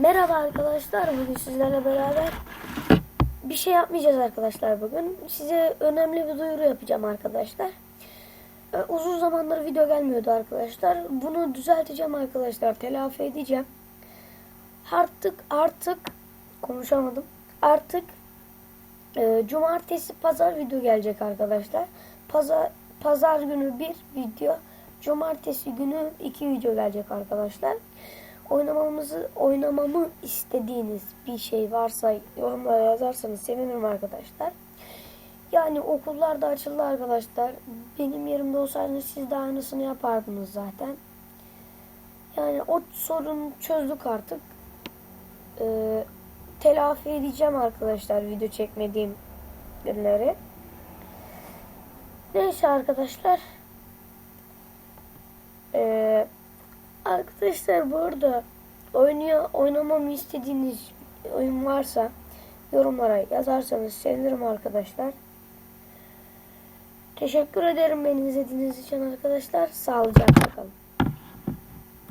Merhaba arkadaşlar. Bugün sizlerle beraber bir şey yapmayacağız arkadaşlar bugün. Size önemli bir duyuru yapacağım arkadaşlar. Ee, Uzun zamandır video gelmiyordu arkadaşlar. Bunu düzelteceğim arkadaşlar. Telafi edeceğim. Artık artık konuşamadım. Artık e, cumartesi pazar video gelecek arkadaşlar. Pazar pazar günü bir video, cumartesi günü iki video gelecek arkadaşlar. Oynamamızı oynamamı istediğiniz bir şey varsa yorumlara yazarsanız sevinirim arkadaşlar. Yani okullar da açıldı arkadaşlar. Benim yerimde olsaydınız siz de aynısını yapardınız zaten. Yani o sorunu çözdük artık. Ee, telafi edeceğim arkadaşlar video çekmediğim günleri. Neyse arkadaşlar. Ee, arkadaşlar bu arada oynuyor, oynamamı istediğiniz oyun varsa yorumlara yazarsanız sevinirim arkadaşlar. Teşekkür ederim beni izlediğiniz için arkadaşlar. Sağlıcakla kalın.